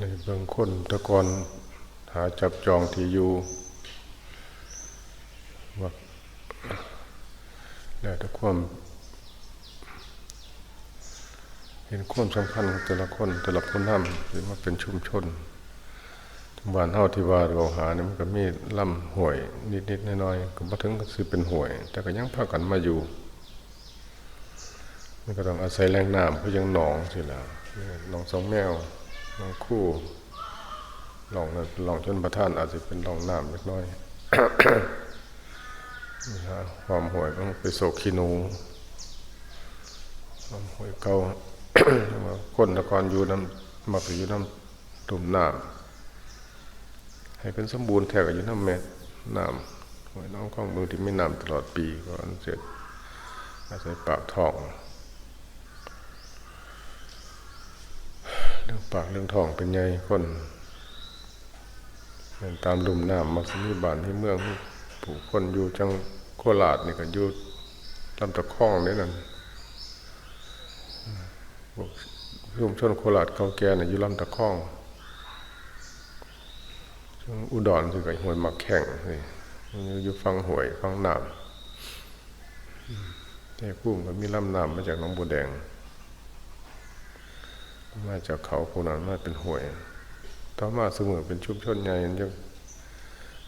ในบางคนตะกอนหาจับจองที่อยู่ว่าแล้วแต่ความเห็นความสำคัญของแต่ละคนแต่ละผู้นำที่มาเป็นชุมชนบ้านเฮาที่ว่าเราหาเนี่ยมันก็มีลำห่วย นิดๆน้อยๆก็บ่ถึงก็สิเป็นห่วย แต่ก็ยังพากันมาอยู่มันก็ต้องอาศัยแรงน้ำเพราะยังหนองสิล่ะหนองสองแมว หนองคู่ลองนั้นหลองชนประท่านอาจจะเป็นลองน้ำเล็กน้อยนี่ฮะความห่วยต้องไปโศกขีนู ความห่วยเก่าคนตะกอนอยู่น้ำมักอยู่น้ำตุ่มน้ำให้เป็นสมบูรณ์แท้กอยู่น้ำแม่น้ำห่วยน้องข้องมือที่ไม่น้ำตลอดปีก็อันเสร็จอาศัยปากท้อง เรื่อง ปากเรื่องท้องเป็นไงคนเดินตามลุมน้ำมักสมีบ้านที่เมืองผู้คนอยู่จังโคราชนี่ก็อยู่ลำตะคองนี่นั่นพวกชุมชนโคราชเก่าแก่น่ะอยู่ลำตะคองช่วงอุดรสิก็ห้วยมักแข่งนี่อยู่ฟังหวยฟังน้ำแต่พุ่มก็มีลำน้ำมาจากหนองบัวแดง มาจากเขาพวกนั้นมาเป็นห่วยต่อมาเสมอเป็นชุมชนใหญ่ยัง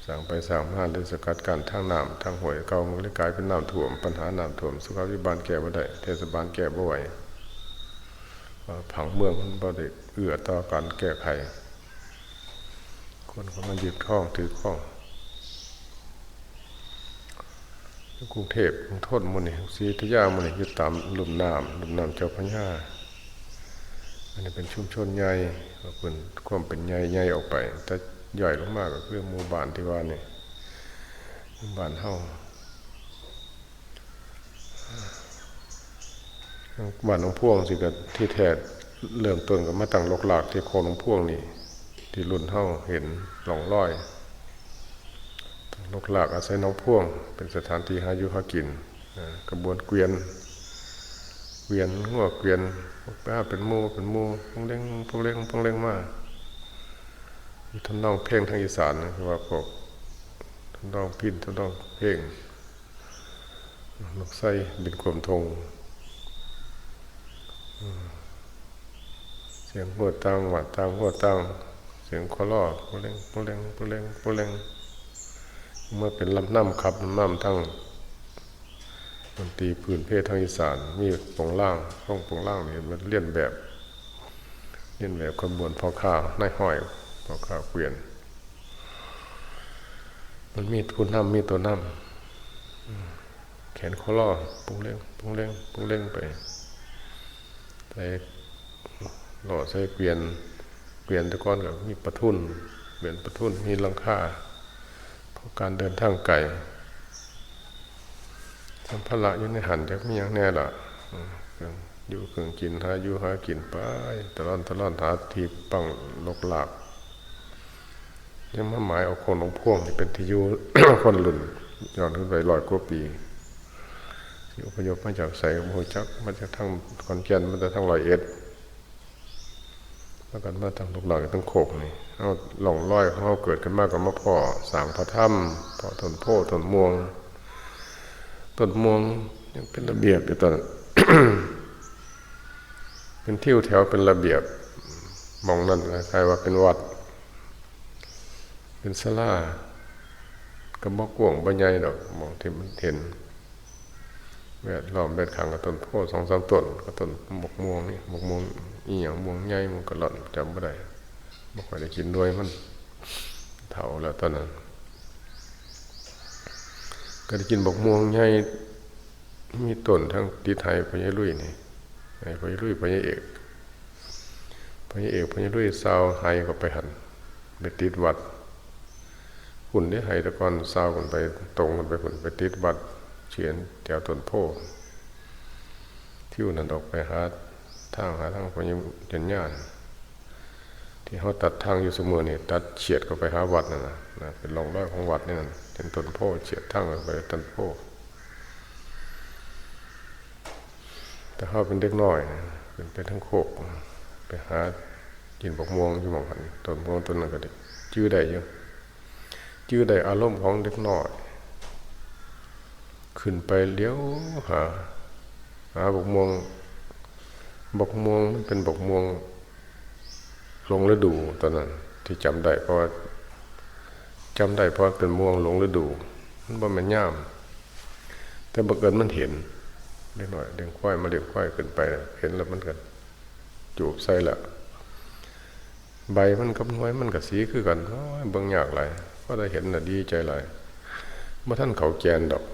สั่งไปสั่งมาได้สกัดการทางน้ำทางห่วยเก่ามันเลยกลายเป็นน้ำท่วม ปัญหาน้ำท่วม สุขาภิบาลแก้บ่ได้เทศบาลแก้บ่ไหวผังเมืองมันบ่ได้เอื้อต่อการแก้ไขคนก็มายึดข้องถือข้องกรุงเทพกรุงทนมันนี่ศรีอยุธยามันนี่ยึดตามลุ่มน้ำลุ่มน้ำเจ้าพระยา อันนี้เป็นชุมชนใหญ่ก็เป็นความเป็นใหญ่ใหญ่ออกไปแต่ใหญ่ลงมากก็คือหมู่บ้านที่ว่านี่หมู่บ้านเฮาบ้านหลวงพ่วงสิก็ที่แท้เริ่มต้นก็มาตั้งลกหลากที่โคนหลวงพ่วงนี่ ที่รุ่นเฮาเห็นหลองร้อยลกหลากอาศัยน้องพ่วง เป็นสถานที่หาอยู่หากินกระบวนเกวียน เกวียนงัวเกวียนป้าเป็นมูเป็นมูพงเล้งพงเล้งพงเล้งมากทำนองเพลงทางอีสานนะคือว่าพวกทำนองพินทำนองเพลงนกไส้บินขวมทงเสียงหัวตังหวัดตังหัวตังเสียงคอลอพงเล้งพงเล้งพงเล้งพงเล้งเมื่อเป็นลำน้ำขับลำน้ำทั้ง ดนตรีพื้นเพศทางอีสาน มีปงล่างห้องปงล่างนี่มันเลียนแบบเลียนแบบขบวนพอข้าวในห้อยพอข้าวเกวียน มันมีทุนน้ำมีตัวน้ำแขนคอล่อปุ้งเล้งปุ้งเล้งปุ้งเล้งไปใส่หล่อใส่เกวียนเกวียนตะก้อนกับมีประทุนเกวียนประทุนมีลังคาเพราะการเดินทางไกล สัมภาระอยู่ในหันจักมีอย่างแน่ละอยู่เครื่องกินหาอยู่หากินไปตลอดตลอดหาทีปังลกหลากยังมาหมายเอาคนของพวงที่เป็นที่อยู่คนหลุนย้อนขึ้นไปลอยกว่าปีที่อพยพมาจากใส่โมจักมาจากทางขอนแก่นมาจากทางลอยเอ็ดมากันมาทางลกหลากทั้งโขกนี่เอาหล่องลอยเขาเกิดขึ้นมากกว่ามาพ่อสางพระถ้ำพ่อต้นโพต้นม่วง ต้นม่วงยังเป็นระเบียบอยู่ตอนเป็นที่วแถวเป็นระเบียบมองนั่นคล้ายว่าเป็นวัด เป็นศาลากระบอกกวงบรรยายดอกมองที่มันเห็นแวดล้อมแวดขังกับต้นโพสองสามต้นกับต้นหมกม่วงนี่หมกม่วงอีหยังม่วงใหญ่ม่วงกระหล่อนจำไม่ได้บอกว่าได้กินด้วยมันเถาแล้วตอนนั้น ก็ได้กินบกม่วงใหญ่มีต้นทั้งติไทยพญาลุยนี่ไอ้พญาลุยพญาเอกพญาเอกพญาลุยสาวไฮก็ไปหันไปติดวัดหุ่นได้ไฮตะกอนสาวกันไปตรงกันไปหุ่นไปติดวัดเฉียนแถวต้นโพที่อุ่นนั่นออกไปหาทางหาทางพญาจันญาน ที่เขาตัดทางอยู่เสมอนี่ยตัดเฉียดก็ไปหาวัดนั่นนะนะเป็นรองรอยของวัดนี่นั่นเป็นต้นโพเฉียดทางไปต้นโพแต่เขาเป็นเด็กน้อยเป็นไปทั้งโคกไปหากินบกม่วงอยู่หมองหันต้นม่วงต้นนั้นก็ได้จื้อได้ยู่จื้อได้อารมณ์ของเด็กน้อย ขึ้นไปเลี้ยวหาหาบกม่วงบกม่วงมันเป็นบกม่วง หลงฤดูตอนนั้น ที่จำได้เพราะว่าจำได้เพราะเป็นม่วงหลงฤดู มันบ่ม่นย่าม แต่บังเอิญมันเห็นเล็กน้อยเลี้ยงควายมาเลี้ยงควายขึ้นไป เห็นแล้วมันก็จูบใส่ละใบมันกับน้อยมันก็สีคือกันโอ้ยเบิ่งยากหลายก็ได้เห็นน่ะดีใจหลายเมื่อท่านเขาแกนดอก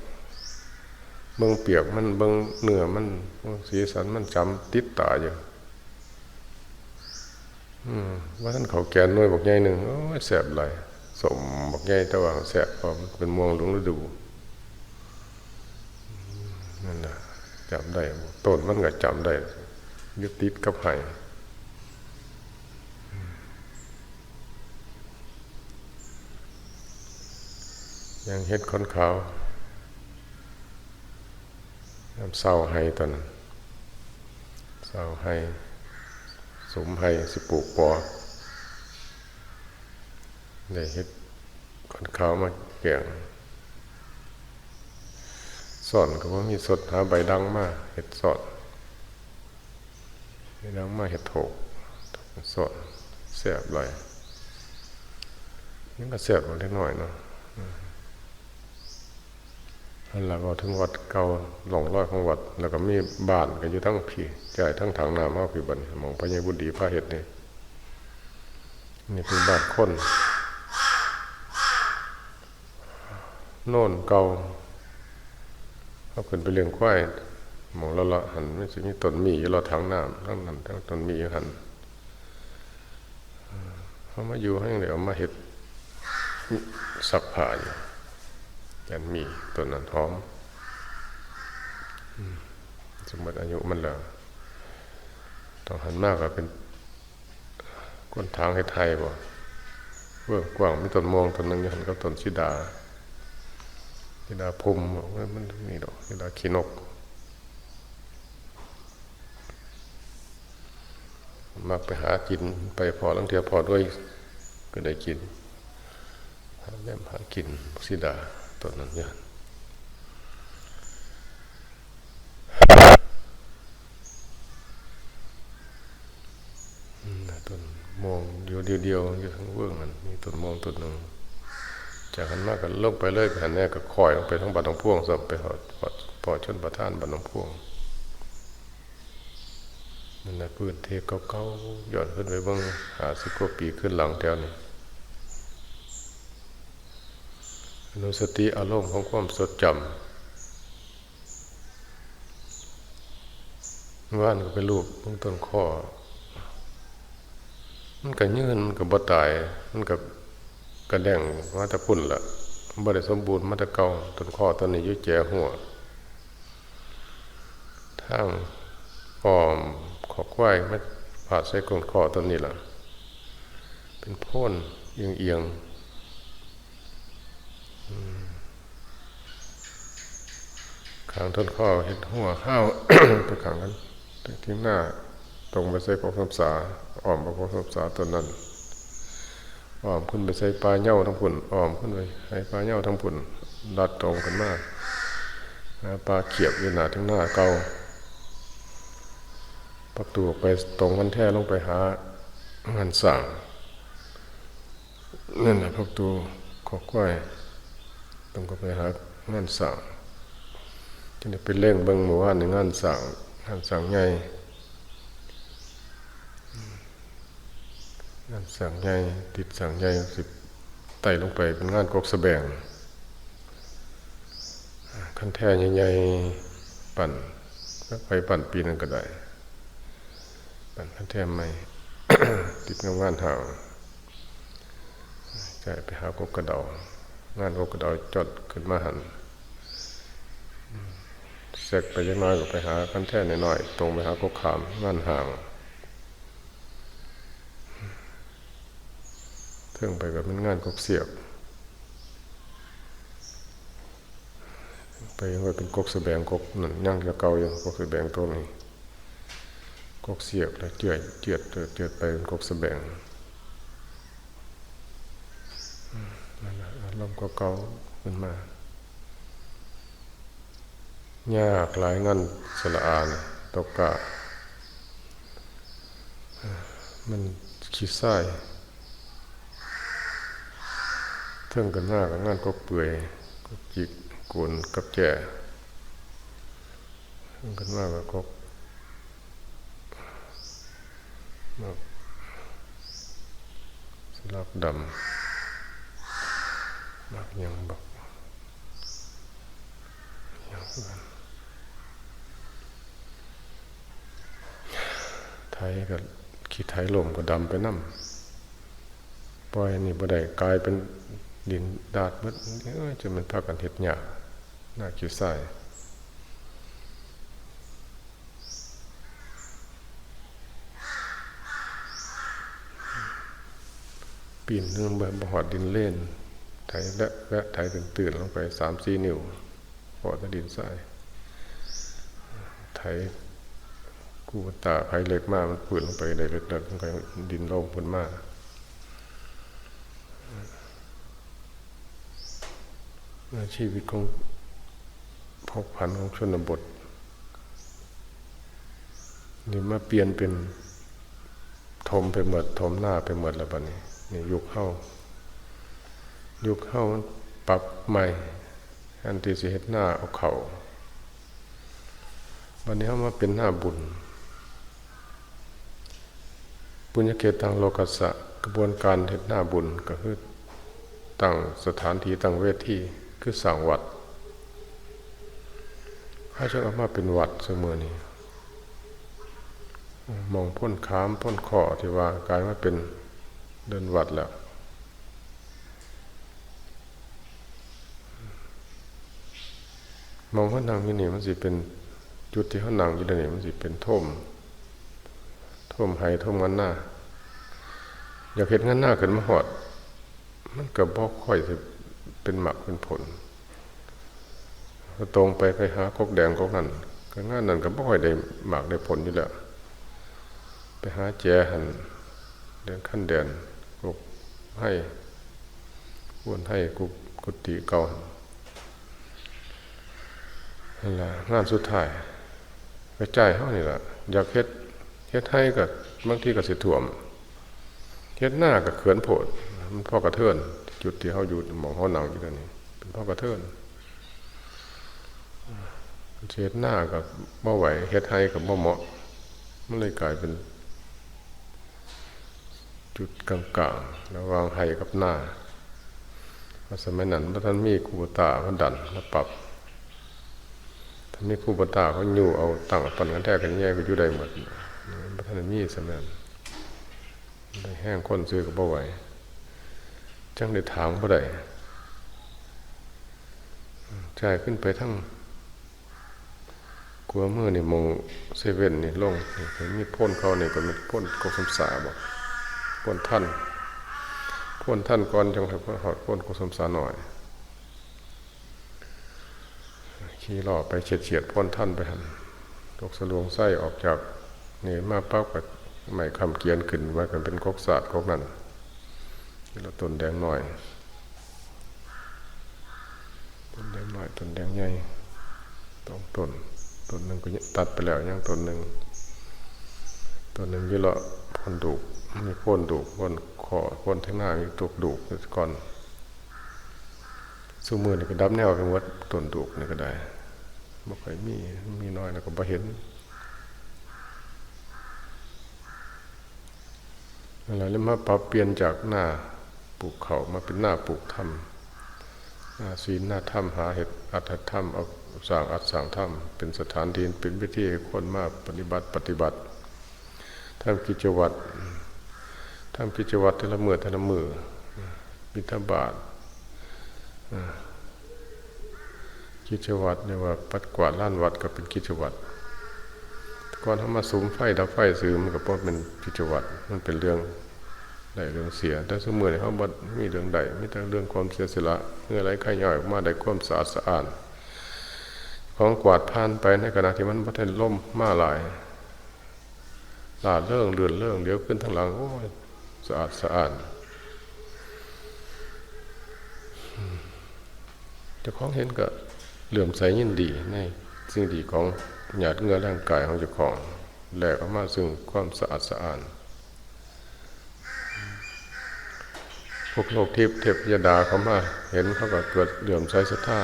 เบิ่งเปียกมันเบิ่งเนื้อมันเบ่งสีสันมันจำติดตาอยู่ ว่าท่านเขาแกนน่วยบอกใหญ่หนึ่งโอ้ยแสบหลยสมบอกใหญ่ต่ว่าแสบเพราะมันเป็นม่วงหลงฤดูนั่นแหละจำได้ต้นมันก็จำได้ยึดติดกับไห้ยังเฮ็ดค้นขาวน้ำเศร้าให้ตอนนั้นเศร้าให้ สมให้สิปลูกปอได้เฮ็ดค้นขาวมาแก่งสอนก็ว่ามีสดหาใบดังมาเห็ดสอนใบดังมาเห็ดโถกสอนแสบไหลายนี่ก็แสบมาเล็กน้อยเนาะ แล้วก็ถึงวัดเก่าหลงร้อยของวัด แล้วก็มีบ้านก็อยู่ทั้งพี่ใจ่ายทั้งถังน้ำเอาพี่บันมองพระยาบุญดีพระเห็ดนี่นี่เป็นบ้านคนโน่นเก่าเขาขึ้นไปเลี้ยงควายมองล้วละหันไม่ใช่มีต้นมีอยู่เราถังน้ำทั้งนั้นทั้งต้นมีอยู่หันเขามาอยู่ให้เดี๋ยวมาเห็ดสักผ้าอยู่ ยันมีต้นนั้นหอมสมมติอายุมันแล้วต้องหันมากก็เป็นก้นทางให้ไทยบ่เบื้องกว้างมีต้นมองต้นหนึงอยู่หันกับต้นชิดาชิดาพุ่มว่ามันนี่ดอกชิดาขีนกมักไปหากินไปพอลังเทียพอด้วยก็ได้กินหาแม่หากินสิดา ตนนั้นเนี่ยต้นมองเดียวเดียวเดียวอยู่ทั้งเบื้องนั้นมีต้นมองต้นหนึ่งจากนั้นมากก็ลงไปเลยไปหันแน่ก็คอยลงไปทั้งบัดน้องพ่วงสับไปหอดพอชนประท่านบัดน้องพ่วงนั่นแหละพื้นเทเก่าๆย้อนขึ้นไปเบ้างหาสิบกว่าปีขึ้นหลังแถวนี้ อนุสติอารมณ์ของความสดจำว่านก็เป็นรูปเบื้องต้นข้อ มันก็ยืนมันก็บ่ตาย มันก็กระแดงมาต่พุ่นละบ่ได้สมบูรณ์มาต่เกาต้นข้อต้นนี้ยุ่แจหัวทางอ้อมขอควายมาผ่าใส่กลนคอต้นนี้ล่ะเป็นพ่นเอียงเอียง ขางต้นข้อเห็ดหัวข้าวไปขางกันที่หน้าตรงไปใส่พวกสัมสาอ้อมพวกสัมสาต้นนั้นอ้อมขึ้นไปใส่ปลาเน่าทั้งผุนอ้อมขึ้นไปให้ปลาเน่าทั้งผุนดัดตรงกันมากปลาเขียบอยู่หนาทั้งหน้าเกาประตูไปตรงกันแท้ลงไปหางานสั่งนั่นแหละประตูขอก้อย ตรงก็ไปหางานสั่งจะได้ไปเล่งเบิ้งหมู่บ้านในงานสั่งงานสั่งใหญ่งานสั่งใหญ่ติดสั่งใหญ่สิบไต่ลงไปเป็นงานกกสแบงขั้นแท้ใหญ่ๆปั่นไปปั่นปีนึงก็ได้ ปั่นพันแทมไม่ติดงานงานห่างใจไปหากกกระเดา งานกกระเดาจดขึ้นมาหันเสร็จไปยังน้อยก็ไปหาคันแท่หน่อยๆตรงไปหากกขามงานห่างเทิ่งไปกับมันงานกกเสียบ ไปยังไงเป็นกกสแบงกกนั่นย่างจะเกาอยู่กกสแบงตัวนี้กกเสียกแล้วเจือดเจือดเจือดไปเป็นกกสแบงอืมนั่นแห ลมก็เก่าขึ้นมายากหลายงันสละอานตกกะ มันขี้ไส้เทิงกันหน้ากับงานก็เปื่อยก็จิกกวนกับแก่เทิงกันมากกับกกมากสลับดำ ยังบอกยังกันไทยกับขี้ไทยลมก็ดำไปน้ำปล่อยนี่บ่ได้กลายเป็นดินดาดเบิดเอ้ยจะมันพากันเฮ็ดหยาหน้าขี้ไส้ปีนเรื่องแบบหอดดินเล่น ไถและและไถตื่นตื่นๆลงไปสามสี่นิ้วพอจะดินทรายไถกูตาไผเล็กมากมันปืนลงไปได้เล็กๆลงไปดินโล่งพ้นมากชีวิตของพกพันของชนบทนี่มาเปลี่ยนเป็น ทมไปหมดทมหน้าไปหมดแล้วบัดนี้นี่ยุคเข้า ยุคเข้าปรับใหม่ อันที่สิเฮ็ดหน้าเอาเข่าวันนี้เข้ามาเป็นหน้าบุญ ปุญญเขตทางโลกัสสะกระบวนการเฮ็ดหน้าบุญก็คือตั้งสถานที่ตั้งเวทีคือสร้างวัดให้จะเอามาเป็นวัดเสมอนี้มองพ้นขามพ้นข้อที่ว่ากลายมาเป็นเดินวัดแล้ว มองว่านั่งอยู่นี่มันสิเป็นจุดที่เขานั่งอยู่เดี๋ยวนี้มันสิเป็นท่มท่มไห้ท่มงันหน้า อยากเห็นงันหน้าขึ้นมาหอด มันก็บ่ค่อยสิเป็นหมักเป็นผลตรงไปไปหากกแดงกกนั่นก็งานนั้นก็บ่ค่อยได้หมักได้ผลอยู่แล้วไปหาแจหันเดินขั้นเดินกกให้วนให้กุกุฏิเก่า นั่นแหละงานสุดท้ายกระจายเฮานี่แหละอยากเฮ็ดเฮ็ดให้กับบางทีก็สิท่วมเฮ็ดหน้ากับเขื่อนโพดมันพ่อกระเทือนจุดที่เฮาอยู่หมองเฮานั่งอยู่ตอนนี้เป็นพ่อกระเทือนเฮ็ดหน้ากับบ่ไหวเฮ็ดให้กับบ่เหมาะมันเลยกลายเป็น จุดกลางๆระหว่างให้กับหน้าเพราสมัยนั้นพระท่านมีครูตาพระดันมาปรับ มีครูบาตาเขาอยู่เอาตั้งปันกันแท้กันแย่ก็อยู่ได้หมดพระท่านมีสมัยนั้นได้แห้งคนซื้อกับบ่ไหวจังได้ถามบ่ได้ใช่ขึ้นไปทั้งกลัวมือนี่มองเซเว่นนี่ลงนี่เห็นมีพ่นเขานี่ก็มีพ่นกสมสาบอกพ่นท่านพ่นท่านก่อนจังให้พ่นหอดพ่นกสมสาหน่อย ขี่ล่อไปเฉียดเฉียดพ้นท่านไปหันตกสลวงไส้ออกจากนี่มาปั๊บกับใหม่คำเกียนขึ้นมากันเป็นกกศาสตร์กกนั้นเราต้นแดงหน่อยต้นแดงหน่อยต้นแดงใหญ่ต้องต้นต้นหนึ่งก็ตัดไปแล้วยังต้นหนึ่งต้นหนึ่งยี่ละพ่นดุมีพ่นดุพ่นคอพ่นทั้งหน้ามีตุกดุก่อนสู้มือนี่ก็ดับแนวไปหมดต้นดุนี่ก็ได้ บ่ค่อยมีมีน้อยแล้วก็บ่เห็นอะไรแล้วมาปรับเปลี่ยนจากหน้าปลูกเขามาเป็นหน้าปลูกธรรมหน้าศีลหน้าธรรมหาเหตุอัตถธรรมเอาสร้างอัตสร้างธรรมเป็นสถานที่เป็นวิธีให้คนมาปฏิบัติปฏิบัติทำกิจวัตรทำกิจวัตรแต่ละมือแต่ละมือบิณฑบาต กิจวัตรเนี่ยว่าปัดกวาดล้านวัดก็เป็นกิจวัตรก่อนทำมาสุมไฟดับไฟซื้อมันก็เพราะเป็นกิจวัตรมันเป็นเรื่องใดเรื่องเสีย แต่สมมติเขาบัดมีเรื่องใดมีแต่เรื่องความเสียสละเมื่อไรใครย่อยออกมาได้ความสะอาดสะอาดของกวาดผ่านไปในขณะที่มันบัดล่มมาหลายลาดเรื่องเลือนเรื่องเดี๋ยวขึ้นทางหลังโอ้ยสะอาดสะอาดเจ้าของเห็นก็ เหลื่อมใสยินดีในสิ่งดีของหยาดเงื่อร่างกายของเจ้าของแหลกออกมาซึ่งความสะอาดสะอาดพวกโลกทิพย์เทพยดาเขามาเห็นเขาก็เกิดเหลื่อมใสศรัทธา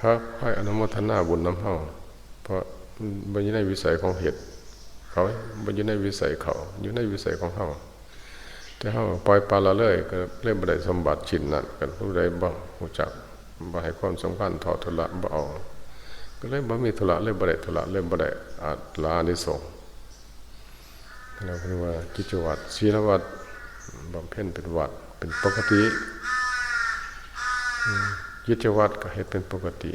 ครับให้อนุโมทนาบุญน้ำเฮาเพราะมันอยู่ในวิสัยของเหตุเขามันอยู่ในวิสัยเขา อยู่ในวิสัยของเฮาแต่เฮาปล่อยปละละเลยก็เล่นบ่ไดสมบัติชิ้นนั้นกันผู้ใดบ่รู้จัก บ่ให้ความสำคัญทอดทุละบ่เอาก็เลยบ่มีธุระเลยบ่ได้ธุระเลยบ่ได้อาจลานิสงเราเรียกว่ากิจวัตรศีลวัตรบำเพ็ญเป็นวัดเป็นปกติกิจวัตรก็ให้เป็นปกติ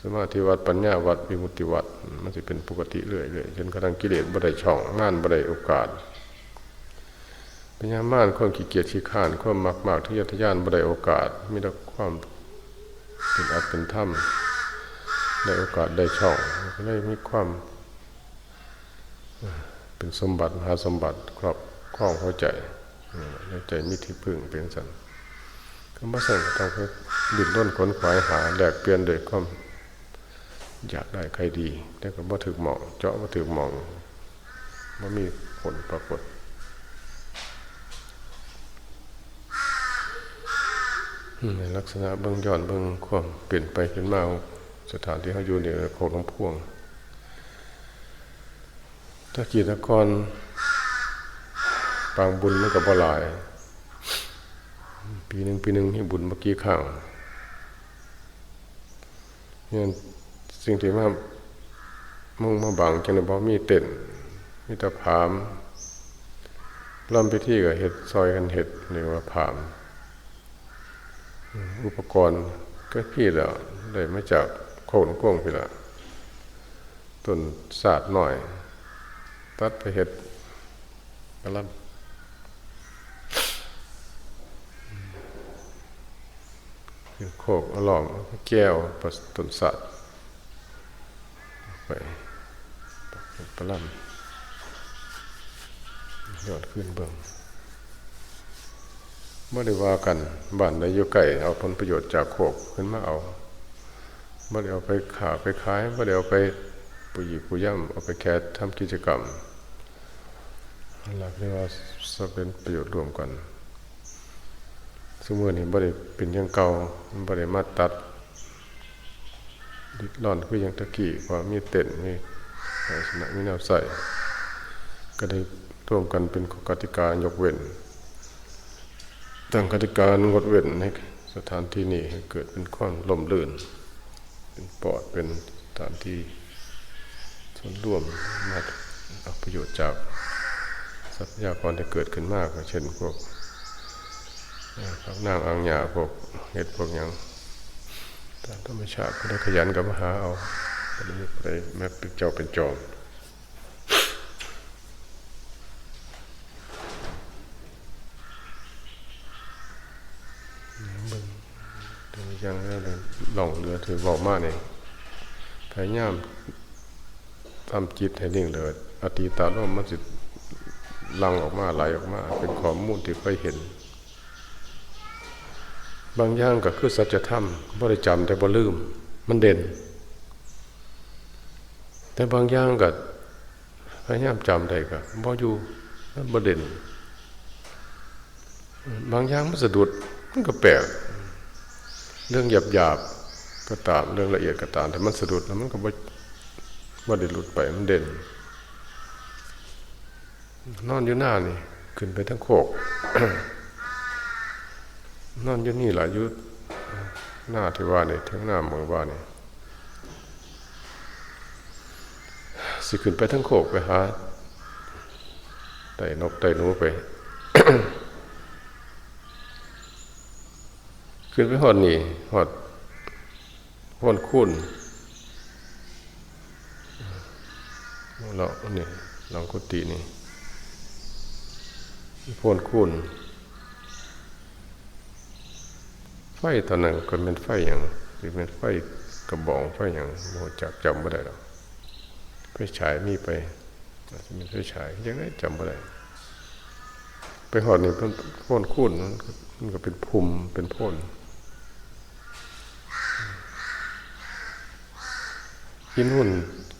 สมาธิวัดปัญญาวัดวิมุติวัดมันจะเป็นปกติเรื่อยๆจนกระทั่งกิเลสบ่ได้ช่องงานบ่ได้โอกาสปัญญามานความขี้เกียจขี้ข้านความมากมากๆที่ยทะยานบ่ได้โอกาสมีแต่ความ เป็นอัตเป็นธรรมได้โอกาสได้ช่องก็เลยมีความ เป็นสมบัติหาสมบัติครอบครองหัวใจในใจมีที่พึ่งเป็นสันก็มาสั่งต้องไปดิ้นรนขนขวายหาแลกเปลี่ยนโดยความอยากได้ใครดีแต่ก็บ่ถึกหมอง เจาะบ่ถึกหมองบ่มีผลปรากฏ ในลักษณะเบื้องย้อนเบื้องความเปลี่ยนไปเปลี่ยนมาสถานที่เขาอยู่เนี่ยโคกน้ำพ่วง ถ้ากีตกรปางบุญมันก็บ่หลาย ปีหนึ่งปีหนึ่งให้บุญเมื่อกี้ข้างเนี่ยสิ่งที่มามุ่งมาบังจังเลยบ่มีเต็นมีแต่ผามล่ำไปที่กับเห็ดซอยกันเห็ดเรียกว่าผาม อุปกรณ์ก็พี่แล้วได้มาจากโคนกวงพี่ละต้นศาสตร์หน่อย ตัดไปเห็ดกระลำโคกอลอมแก้วปต้นศาสตร์ไปกระลำยอดขึ้นเบิ่ง ไม่ได้ว่ากันบ้านในอยู่ไก่เอาผลประโยชน์จากโคกขึ้นมาเอาไม่ได้เอาไปขาไปขายไม่ได้เอาไปปุยปุยย่ำเอาไปแค่ทำกิจกรรมหลักเรียกว่าจะเป็นประโยชน์รวมกันสมมตินี่บ่ได้เป็นยังเก่าบ่ได้มาตัดดิดร่อนคืออยังตะกี้ว่ามีเต็นมีลักษณะมีแนวใส่ ก็ได้ร่วมกันเป็นกติกายกเว้น ตั้งกติการงดเว้นในสถานที่นี้ให้เกิดเป็นความล่มลื่น เป็นปอดเป็นสถานที่ส่วนร่วมมาเอาประโยชน์จากทรัพยากรที่เกิดขึ้นมาก เช่นพวกพักนางอังหยาพวกเห็ดพวกอย่างตามธรรมชาติก็ได้ขยันกับมหาเอาไปไปแม้เป็นเจ้าเป็นจอม ยังหลงเรือถือบอกมากเนี่ยพยายามทำจิตให้นิ่งเลยอติตาโลมมันจิลังออกมาไหลออกมา เป็นข้อมูลที่ไปเห็น บางอย่างก็คือสัจธรรมบ่ได้จำแต่บ่ลืม มันเด่น แต่บางอย่างก็พยายามจำได้ก็บ่อยู่มันบ่เด่น บางอย่างมันสะดุดมันก็แปลก เรื่องหยาบหยาบก็ตามเรื่องละเอียดก็ตามแต่มันสะดุดแล้วมันก็บ่บ่ได้หลุดไปมันเด่น นอนอยู่หน้านี่ ขึ้นไปทั้งโคกนอนอยู่นี่หลายยุหน้าที่ว่านี่ทั้งหน้าเมืองว่านี่สิขึ้นไปทั้งโคกไปหาไต่นกไต่หนูไป ขึ้นไปหอดนี่หอดหอดคุณเราเนี่ยลองกุฏินี่พวนคุณไฟตอนนั้นก็เป็นไฟอย่างหรือเป็นไฟกระบองไฟอย่างโมจักจำไม่ได้หรอกไฟฉายมีไปอาจจะเป็นไฟฉายยังไงจำไม่ได้ไปหอดนี่เป็นพ่นคูนมันก็มันก็เป็นภูมิเป็นพ่น ยินหุ่น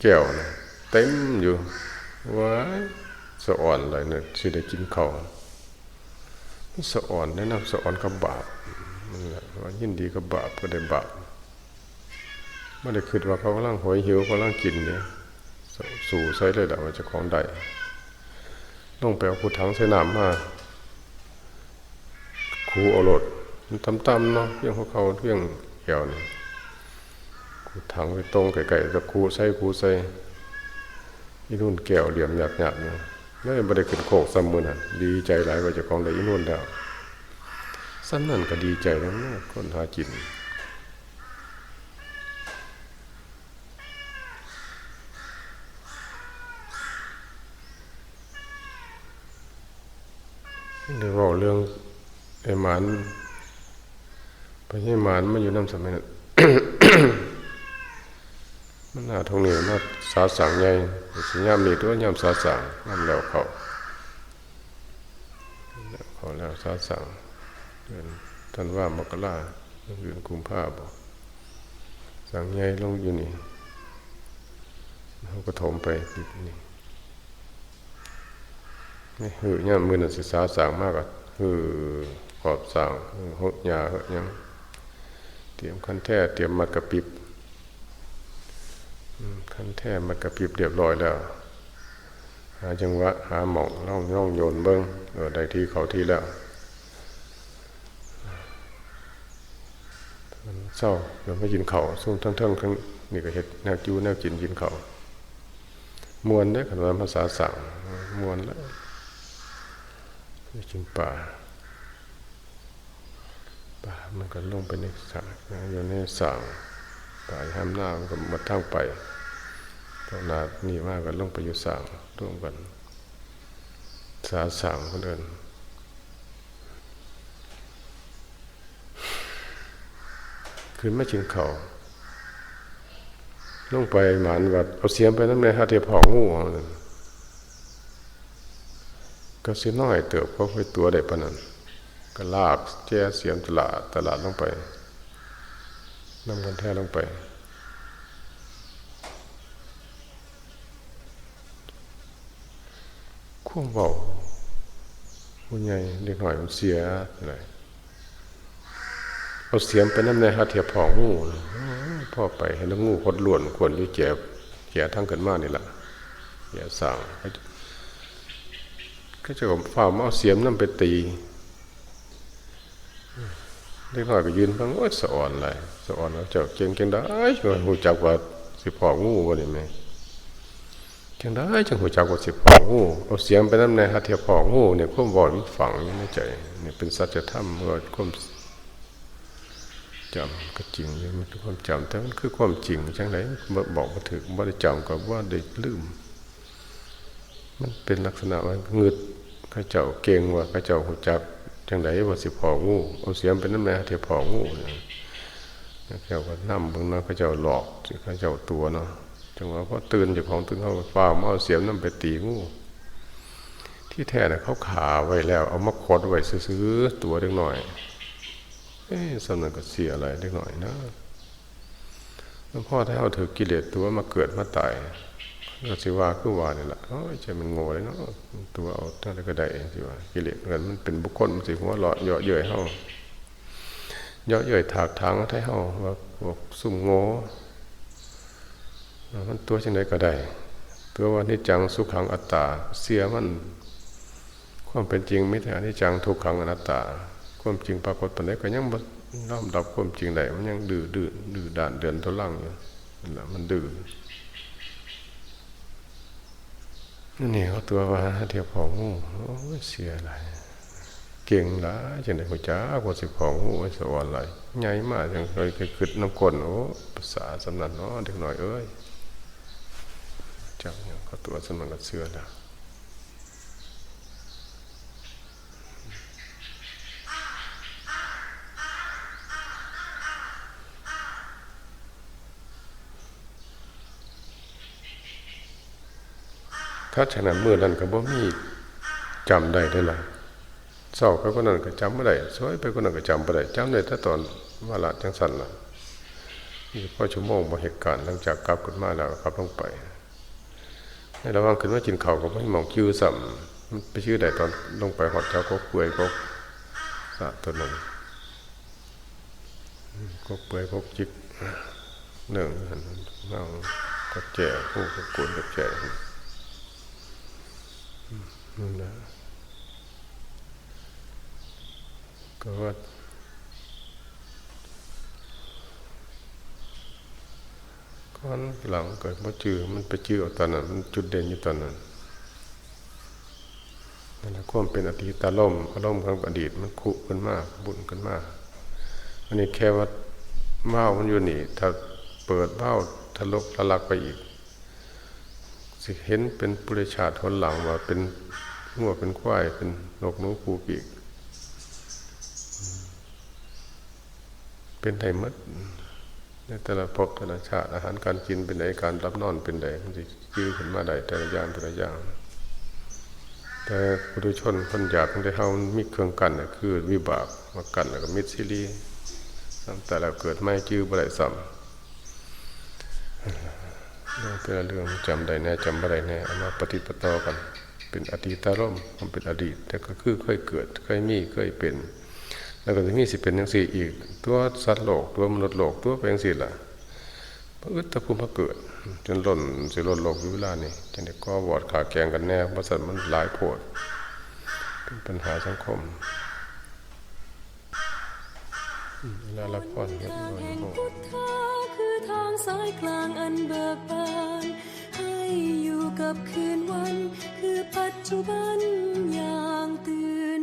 แก้วนะเต็มอยู่ว้ายสะอ่อนเลยเนี่ยสิได้กินข้าวสะอ่อนแนะนำสะอ่อนกับบาปมันแหละว่ายินดีกับบาปก็ได้บาปไม่ได้คิดว่าเขากำลังหอยหิวกำลังกินเนี่ยสู่ใส่เลยดาว่าจะของใดต้องไปเอาผู้ถังใส่น้ำมาคูเอารถมันตำๆเนาะเพียงเขาเขาเพียงแก้วนี่คู ถังไปตรงไก่ๆกับคูใส่คูใส่อีนุ่นแก้วเหลี่ยมหยาบๆเนี่ยแล้วยังไม่ได้ขึ้นโคกซ้ำมือน่ะดีใจหลายว่าจะของได้อีนุ่นแล้วสั้นนั่นก็ดีใจแล้วนะคนหาจินเดี๋ยวบอกเรื่องไอ้หมานไปให้หมานมาอยู่น้ำสมัยนั้น มันหาทงนี้มาสาสังใหญ่สิยามนี้ตัวย่ามสาสังย่ามแล้วเขาเขาแล้วสาสังเดือนท่านว่ามกราเดือนกุมภาบอกสังใหญ่ลงอยู่นี่เขาก็ถมไปอีกนี่นี่หือย่ามมือนันศึกษาสางมากอะหือขอบสางหือหยาเหยัง เตรียมคันแท้เตรียมมัดกระปิบ อืมคันแท้มัดกระปิบเรียบร้อยแล้ว หาจังหวะหาหม่องล่องล่องโยนเบิ้งเออได้ที่เขาที่แล้วมันเศร้าเดี๋ยวไม่กินเขาส่งทั้งเทิงทั้งนี่ก็เห็ดแนวจูแนวกินกินเขามวนได้ขนาภาษาสั่งมวนแล้วไปกินป่าป่ามันก็ลงไปในสระอยู่ในสาง ป่าห้ามหน้ามันก็มาทั้งไปตอนนานี่มากก็ลงไปอยู่สางร่วมกัน สาสางคนเดินขึ้นไม่ชิงเขาลงไปหมันว่าเอาเสียมไปน้ำในฮาเทียบหองงูกันก็สิน้อยเติบเพราะไปตัวได้ปานนั้นก็ลากแจ้เสียมตลาดตลาดลงไป นำกันแท้ลงไป ควงเบาผู้ใหญ่เด็กหน่อยมันเสียอะไรเอาเสียมไปน้ำในหาเทียบพองงูพ่อไปเห็นแล้วงูคดล้วนควรยู่เจ็บเขียทั้งกันมานี่แหละอย่าสั่งก็จะผมฝ่าเอาเสียมนั่นไปตี เล็กน้อยก็ยืนฟังโอ้ยสะอนอะไรสะอ่อนแล้วเจ้าเก่งเก่งได้จังหูจักว่าสิพองูบ่นี่แม่เก่งได้จังหูจักว่าสิพองูเอาเสียมไปนำในหาเทียพองูเนี่ยความบ่มันฝังอยู่ในใจนี่เป็นสัจธรรมว่าความจำก็จริงมันคือความจำแต่มันคือความจริงจังไดบอกบ่ถึงบ่ได้จำก็ว่าได้ลืม มันเป็นลักษณะว่าเงืดข้าเจ้าเก่งว่าข้าเจ้าหูจัก จังไดว่าสิพองูเอาเสียมเป็นน้ำแน่เทียพองูข้เจ้าก็นั่มบางนั้นข้าเจ้าหลอกข้าเจ้าตัวเนาะจังว่าพอตื่นจากของตื่นเขาฟ้ามาเอาเสียมนั่นไปตีงูที่แท้น่ะเขาขาไว้แล้ว เอามาคดไว้ซื้อตัวเล็กหน่อยเอ๊ะสำนักก็เสียอะไรเล็กหน่อยนะแล้วพ่อถ้าเอาถือกิเลสตัวมาเกิดมาตาย ก็สิว่าคือว่านี่แหละโอ้ยใจมันโง่เลยเนาะตัวเอาท่านก็ได้สิว่ากิเลสเงินมันเป็นบุคคลมันสิหัวหลอดเยาะเย้ยเฮาเยาะเย้ยถากทางให้เฮาว่าพวกซุ่มโง่มันตัวจังไดก็ได้ ตัวว่านิจังสุขังอัตตา เสียมัน ความเป็นจริงไม่แต่อนิจังทุกขังอนัตตา ความจริงปรากฏปานใดก็ยังน้อมรับความจริงได้มันยังดื้อดื้อดื้อด่านเดือนทุลังอยู่นั่นแหละมันดื้อ นี่เขาตัวว่าเทียบของหูเสียอะไรเก่งหลาจังได้หัวจ้ากว่าสิของหูไอ้สวรรค์อะไรใหญ่มากจังเคยขึ้นน้ำกลนโอ้ภาษาสำนักเนาะเด็กหน่อยเอ้ยจังเนี่ยเขาตัวสำนักกับเสือแล้ว ถ้าฉะนั้นมือนั้นก็บ่มีจำได้ได้ละเศร้าไปกว่านั้นก็จำบ่ได้สวยไปกว่านั้นก็จำบ่ได้จำได้แต่ตอนว่าระจังซั่นละนี่พอชั่วโมงบ่เหตุการณ์หลังจากกลับขึ้นมาแล้วก็ขับลงไปในระหว่างขึ้นมากินเข้าก็ไม่มองคิวสัมมันไปชื่อใดตอนลงไปหอดเจ้าก็เปื่อยก็สะตัวนั้นก็เปื่อยก็จิกหนึ่งหันนั่งก็แจ่ผู้ก็กวนก็แจ่ นนะก็ว่าก้อนหลังเกิดมาจือมันไปจือเอาตอนนั้นมันจุดเด่นอยู่ตอนนั้นนั่นแหละความเป็นอดีตอารมณ์อารมณ์ของอดีตมันคุขึ้นมากบุญขึ้นมากอันนี้แค่ว่าเมามันอยู่นี่ ถ้าเปิดเบ้าทะลกทะลักไปอีก สิเห็นเป็นปุริชาติทนหลังว่าเป็นหัวเป็นควายเป็นนกนูปูปีก เป็นไทมัดในแต่ละภพแต่ละชาติอาหารการกินเป็นไดการรับนอนเป็นไดมันจะยื้อขึ้นมาได้แต่ละอย่างแต่ละอย่างแต่ปุถุชนคนหยาบคนได้เฮามีเครื่องกันคือวิบากมากันแล้วก็มิตรซิลีแต่เราเกิดไม่จื้อบ่ได้ซ้ำเรื่อง แต่เรื่องจำได้แน่จำบ่ได้แน่เอามาปฏิปต่อกัน เป็นอดีตารมมันเป็นอดีต แต่ก็คือเคยเกิดเคยมีเคยเป็น แล้วก็จะมีสิเป็นจังสี่อีก ตัวสัตว์โลกตัวมนุษย์โลกตัวเป็นจังสี่ล่ะพระอึดตะภูมิพระเกิด จนล่นสิล่นโลกอยู่เวลานี้จังได้ก็วอดขาแกงกันแน่บริษัทมันหลายโพดเป็นปัญหาสังคมเวลาละครเรียบร้อย สายกลางอันเบิกบาน ให้อยู่กับคืนวัน คือปัจจุบันอย่างตื่น